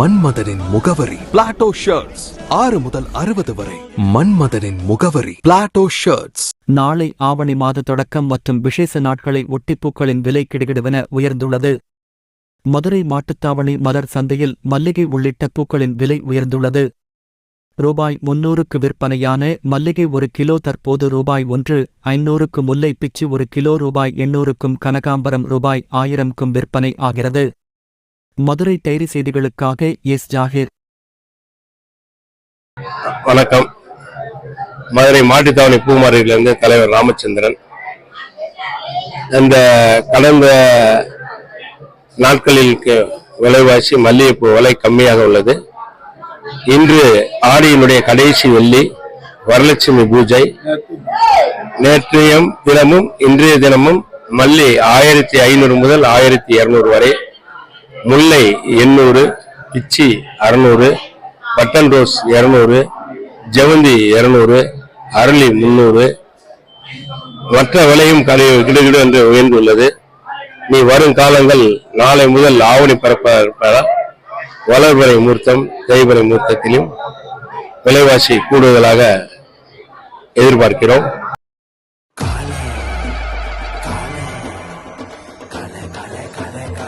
மன்மதனின் முகவரி. Plato shirts ஆறு முதல் அறுபது வரை. மன்மதனின் முகவரி. பிளாட்டோ ஷர்ட்ஸ் நாளை ஆவணி மாத தொடக்கம் மற்றும் விசேஷ நாட்களை ஒட்டிப்பூக்களின் விலை கிடுகிடுவென உயர்ந்துள்ளது. மதுரை மாட்டுத்தாவணி மலர் சந்தையில் மல்லிகை உள்ளிட்ட பூக்களின் விலை உயர்ந்துள்ளது. ரூபாய் முன்னூறுக்கு விற்பனையான மல்லிகை ஒரு கிலோ தற்போது ரூபாய் ஒன்று ஐநூறுக்கு முல்லை பிச்சு ஒரு கிலோ ரூபாய் எண்ணூறுக்கும் கனகாம்பரம் ரூபாய் ஆயிரம்க்கும் விற்பனை ஆகிறது. மதுரை டைரி செய்திகளுக்காக எஸ் ஜாகிர். வணக்கம். மதுரை மாட்டுத்தாவணி பூமாரியிலிருந்து தலைவர் ராமச்சந்திரன். இந்த கடந்த நாட்களில் விலைவாசி மல்லிகைப்பூ விலை கம்மியாக உள்ளது. இன்று ஆடியினுடைய கடைசி வெள்ளி வரலட்சுமி பூஜை. நேற்றையும் தினமும் இன்றைய தினமும் மல்லி ஆயிரத்தி ஐநூறு முதல் ஆயிரத்தி இருநூறு வரை முல்லை எண்ணூறு பிச்சி அறநூறு பட்டன் ரோஸ் இரநூறு ஜெவந்தி இரநூறு அரளி முந்நூறு மற்ற விலையும் கடை கிடுகிடு என்று உயர்ந்துள்ளது. நீ வரும் காலங்கள் நாளை முதல் ஆவணி பரப்ப இருப்பதால் வளர்பறை மூர்த்தம் தேய்பறை மூர்த்தத்திலும் விலைவாசி கூடுதலாக எதிர்பார்க்கிறோம்.